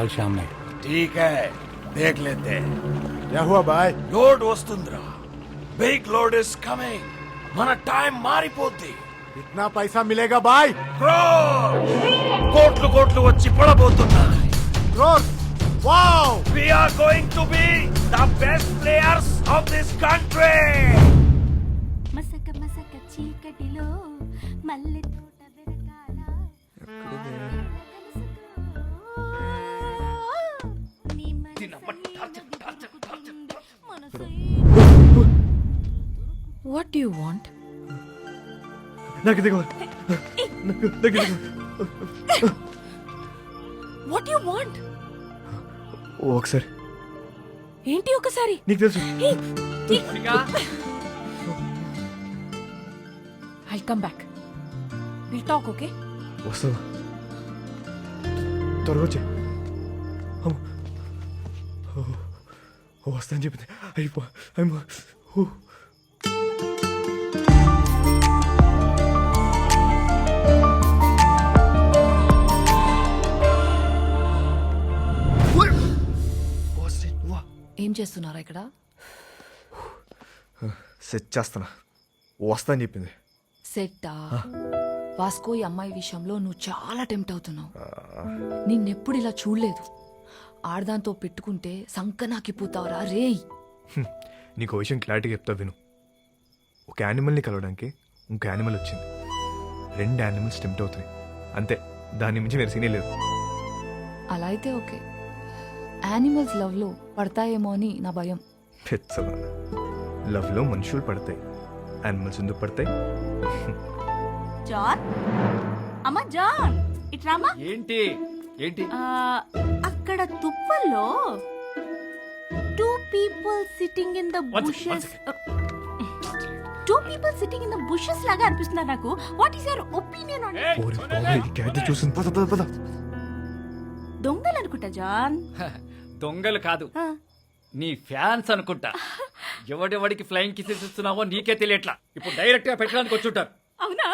कल शाम में ठीक है देख लेते हैं क्या हुआ भाई లోడ్ వస్తుందిరా బిగ్ లోడ్ ఇస్ కమింగ్ మన టైం మారిపోద్ది कितना पैसा मिलेगा भाई Crore! కోట్లు కోట్లు వచ్చి పడబోతున్నాయి crore wow we are going to be the best players of this country మసక మసక చీకటిలో మల్లె What do you want? నాకు కావాలి నాకు do you want? ఓ, ఒకసారి. ఏంటి ఒకసారి? నీకు తెలుసు. I come back will talk okay వస్తావా త్వరగా వచ్చే. వస్తా అని చెప్పింది. అయిపో అయ్యో ఏం చేస్తున్నారా ఇక్కడ? సెట్ చేస్తానా వస్తా అని చెప్పింది. సెట్టా? వాస్కో ఈ అమ్మాయి విషయంలో నువ్వు చాలా టెంప్ట్ అవుతున్నావు. నిన్నెప్పుడు ఇలా చూడలేదు. ఆడదాంతో పెట్టుకుంటే సంకనాకిపోతావురా? రేయ్. నీకు విషయం క్లారిటీగా చెప్తా విను. ఒక యానిమల్ని కలవడానికి ఇంకో యానిమల్ వచ్చింది. రెండు యానిమల్స్ టెంప్ట్ అవుతాయి అంతే. దాని మించి వేరే సీనే లేదు. అలా అయితే ఓకే. యానిమల్స్ లవ్లో పడతాయేమో అని నా భయం. పెచ్చదా లవ్లో మనుషులు పడతాయి. యానిమల్స్ ఎందుకు పడతాయి? జాన్? అమ్మ జాన్! ఇట్రామా ఏంటి? ఏంటి? ఆ, అక్కడ తుప్పల్లో two people sitting in the bushes two people sitting in the bushes లాగా అనిపిస్తుంది నాకు. What is your opinion on ఓరి బాబోయ్, చూసింది. పద పద పద. దొంగలు అనుకుంటా జాన్. దొంగలు కాదు. నీ ఫ్యాన్స్ అనుకుంటా. ఎవడెవడికి ఫ్లైయింగ్ కిసెస్ ఇస్తున్నావో నీకే తెలియట్లా. ఇప్పుడు డైరెక్ట్గా పెట్టడానికి వచ్చుంటారు అవునా?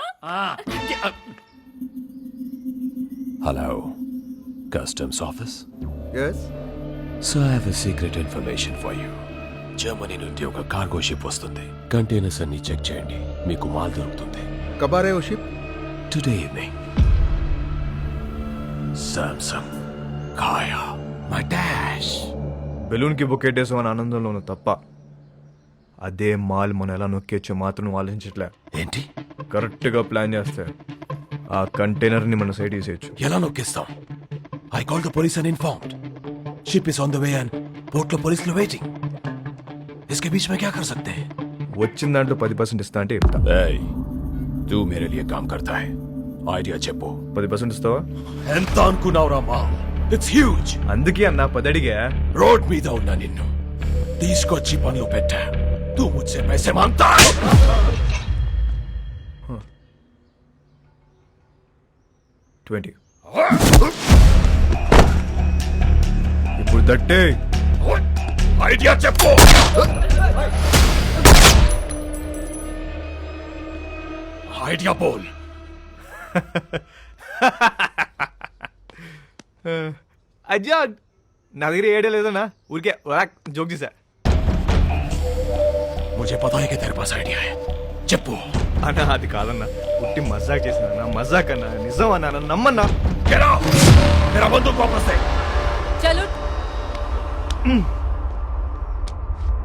Hello customs office yes so secret information for you Germany నుండి ఒక కార్గో షిప్ వస్తుంది. కంటైనర్స్ అన్ని చెక్ చేయండి. మీకు మాల్ దొరుకుతుంది. కబారే ఓ షిప్ టుడే ఈవినింగ్ సామ్సంగ్ కాయా మై డాష్ బెలూన్కి బొక్కెట్టేసాం అని ఆనందంలో ఉన్న తప్ప అదే మాల్ మనం ఎలా నొక్కేచ్చో మాత్రం నువ్వు ఆలోచించట్లే ఏంటి కరెక్ట్గా ప్లాన్ చేస్తే ఆ కంటైనర్ని మన సైడ్ తీసేయచ్చు ఎలా నొక్కిస్తాం I call the police and informed ship is on the way and port లో పోలీసులు వెయిటింగ్ इसके बीच में क्या कर सकते हैं వచ్చిన దాంట్లో పది పర్సెంట్ ఇస్తా అంటే చెప్తా Hey, तू मेरे लिए काम करता है ఐడియా చెప్పు పది పర్సెంట్ ఇస్తావా ఎంత అనుకున్నావురా మా ఇట్స్ హ్యూజ్ అందుకే అన్న పది అడిగా రోడ్ మీద ఉన్న నిన్ను. తీసుకొచ్చి పనులు పెట్టా. తూ ముచ్చే పైసే మాంతా. ట్వంటీ. ఇప్పుడు దట్టే ఐడియా చెప్పు. ఐడియా బోల్. అజ్జా నా దగ్గర ఏడే లేదన్నా ఊరికే జోక్ చేశా मुझे पता है कि तेरे पास आइडिया है చెప్పు అన్న అది కాదన్నా ఉట్టి మజాక్ చేసిన మజాక్ అన్నా నిజం అన్నా నన్ను నమ్మన్నా Get out! मेरा बंदूक वापस दे చలో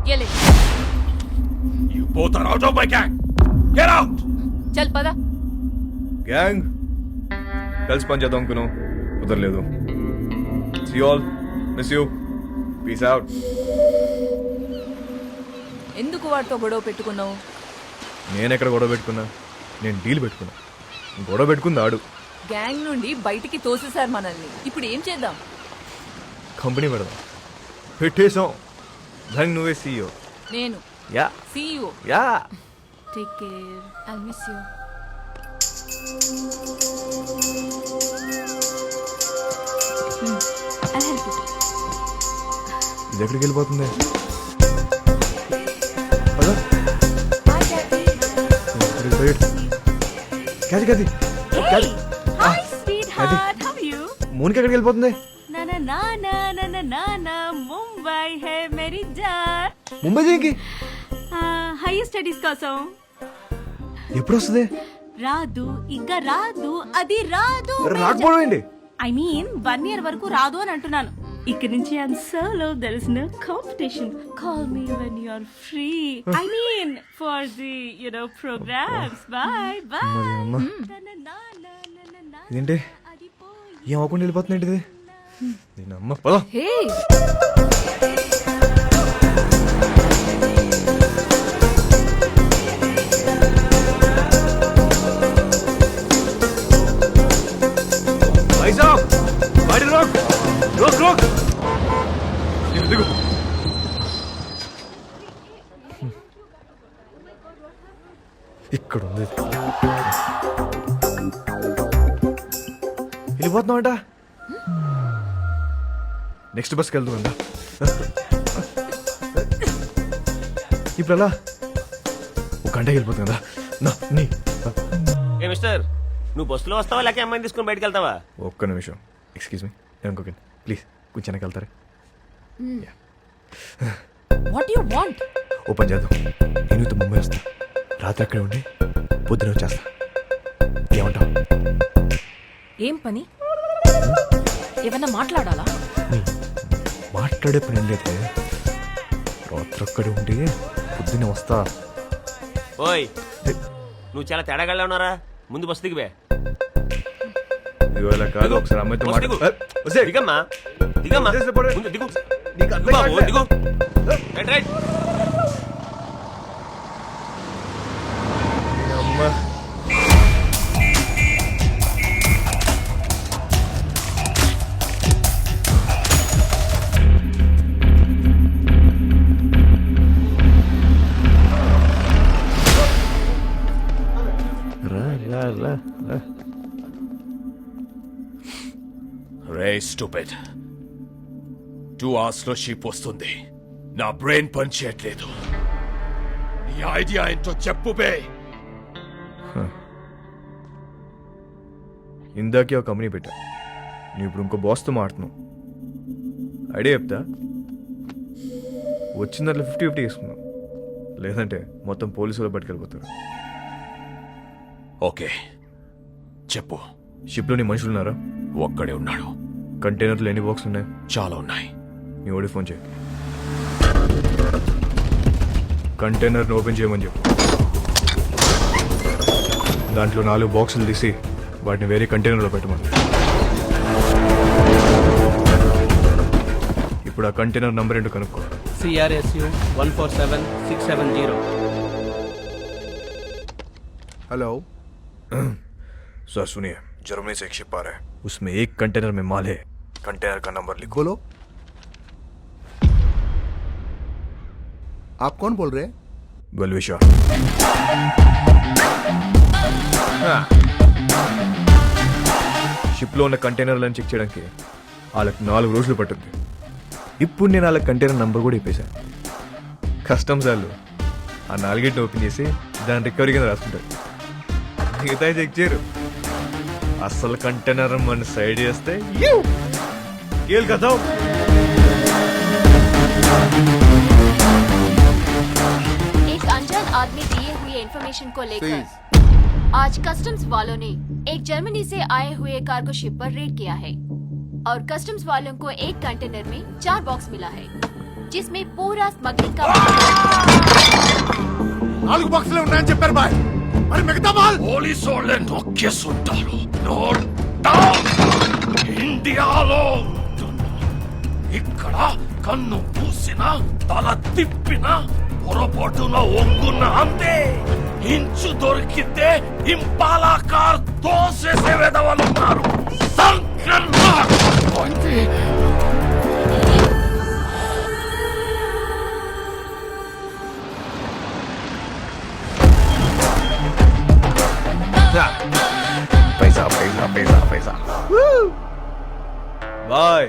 ये ले You both are out of my gang! Get out! చల్ పదా గ్యాంగ్ కలిసి పని చేద్దాం అనుకున్నాం కుదరలేదు See all miss you peace out ఎందుకు వాడితో గొడవ పెట్టుకున్నావు? నేను ఎక్కడ గొడవ పెట్టుకున్నా? నేను డీల్ పెట్టుకున్నా. గొడవ పెట్టుకుంది ఆడు. గ్యాంగ్ నుండి బయటికి తోసేశారు మనల్ని. ఇప్పుడు ఏం చేద్దాం? కంపెనీ పెడదాం. పెట్టేసాం దానికి నువ్వే సీఈఓ నేను. Ya. CEO ya. Take care I miss you ఇది ఎక్కడికి వెళ్ళిపోతుంది? Ah, ముంబై జార్ స్టడీస్ కోసం. ఎప్పుడు వస్తుంది? రాదు ఇంకా రాదు అది రాదు రాకపోవడం ఐ మీన్ వన్ ఇయర్ వరకు రాదు అని అంటున్నాను. ఇక్కడ నుంచి I'm solo there is no competition call me when you are free I mean for the you know programs bye bye మరి అమ్మ ఇదేంటి? ఏం అవ్వకుండా వెళ్ళిపోతుంది ఇది దీని అమ్మ పద. హే ఇక్కడ ఉంది వెళ్ళిపోతున్నామంట నెక్స్ట్ బస్కి వెళ్దాం అంట ఇప్పుడు ఎలా ఒక గంట వెళ్ళిపోతుంది కదా. నా నీ. ఏ మిస్టర్ నువ్వు బస్సులో వస్తావా లేక అమ్మాయిని తీసుకుని బయటకు వెళ్తావా? ఒక్క నిమిషం. ఎక్స్క్యూజ్ మీ ఇంకొక ప్లీజ్ కొంచెం వెనక్కి వెళ్తారా? వాట్ యు వాంట్ ఓ పని చేద్దాం. నేను ఇంత ముంబై వస్తా. రాత్రి అక్కడే ఉండి పొద్దున వచ్చేస్తా. ఏమంటావు? ఏం పని? ఏమన్నా మాట్లాడాలా? మాట్లాడే పని లేదు. రాత్రి అక్కడే ఉండి పొద్దున్నే వస్తా. ఓయ్ నువ్వు చాలా తేడాగా ఉన్నారా ముందు బస్సు దిగివే. ఇవాళ కాదు ఒకసారి అమ్మాయితో బస్ మాట్లాడు దిగమ్మా. దిగమ్మా. వదిలేస్తే పోనీ. ముందు దిగు. నీకు అర్థం దిగు బాబు, కావట్లే. దిగు. రైట్ రైట్ అమ్మా. స్టూపిడ్ టూ అవర్స్లో షిప్ వస్తుంది. నా బ్రెయిన్ పని చేయట్లేదు. నీ ఐడియా ఏంటో చెప్పు బే. ఇందాకే ఒక కంపెనీ పెట్టా. నువ్వు ఇప్పుడు ఇంకో బాస్తో మాడుతున్నావు ఐడియా చెప్తా? వచ్చిన దాంట్లో ఫిఫ్టీ ఫిఫ్టీ తీసుకున్నావు లేదంటే మొత్తం పోలీసులు పట్టుకెళ్ళిపోతారు. ఓకే. చెప్పు. షిప్లో నీ మనుషులు ఉన్నారా ఒక్కడే ఉన్నాడు. కంటైనర్లు ఎన్ని బాక్స్ ఉన్నాయి చాలా ఉన్నాయి నీ ఓడి ఫోన్ చేయి కంటైనర్ని ఓపెన్ చేయమని చెప్పు దాంట్లో నాలుగు బాక్సులు తీసి వాటిని వేరే కంటైనర్లో పెట్టమని ఇప్పుడు ఆ కంటైనర్ నంబర్ ఏంటో కనుక్కో CRSU 147670. हेलो सर सुनिए जर्मनी से एक शिप आ रहा है उसमें एक कंटेनर में माल है कंटेनर का नंबर लिखो बोलो आप कौन बोल रहे हैं बलविशा షిప్లో ఉన్న కంటైనర్లను చెక్ చేయడానికి వాళ్ళకి నాలుగు రోజులు పట్టుద్ది ఇప్పుడు నేను వాళ్ళ కంటైనర్ నంబర్ కూడా ఇప్పేశాను కస్టమ్స్ వాళ్ళు ఆ నాలుగేటిని ఓపెన్ చేసి దాని రికవరీ కింద రాసుకుంటారు మిగతా చెక్ చేయరు అసలు కంటైనర్ మన సైడ్ చేస్తే కేల్ కదా एक अनजान आदमी दिए हुए इंफॉर्मेशन को लेकर आज कस्टम्स वालों ने एक जर्मनी से आए हुए कार्गो शिप पर रेड किया है और कस्टम्स वालों को एक कंटेनर में चार बॉक्स मिला है जिसमें पूरा स्मगलिंग का నాలుగు బాక్సులే ఉన్నాయని చెప్పారు బాయ్ మరి మిగతా మాల్ పోలీసు వాళ్ళే నొక్కేస్తుంటారు నోట్ డౌన్ ఇండియాలో ఉంటున్నా. ఇక్కడ కన్ను పూసిన తల తిప్పిన పొరపాటున ఒంగున్న అంతే. ఇంచు దొరికితే ఇంపాలా కార్ తోసేసే వెదవలున్నారు. పైసా పైసా పైసా పైసా. బాయ్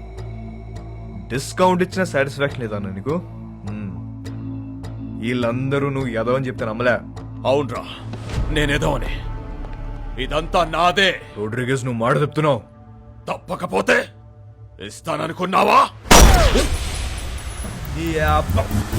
డిస్కౌంట్ ఇచ్చిన సాటిస్ఫాక్షన్ లేదా నీకు. వీళ్ళందరూ నువ్వు ఎదవ అని చెప్తే నమ్మలే. అవునరా. నేనేదో అని ఇదంతా నాదే. రోడ్రిగేస్ నువ్వు మాట చెప్తున్నావు. తప్పకపోతే ఇస్తాననుకున్నావా? ఈ అబ్బ-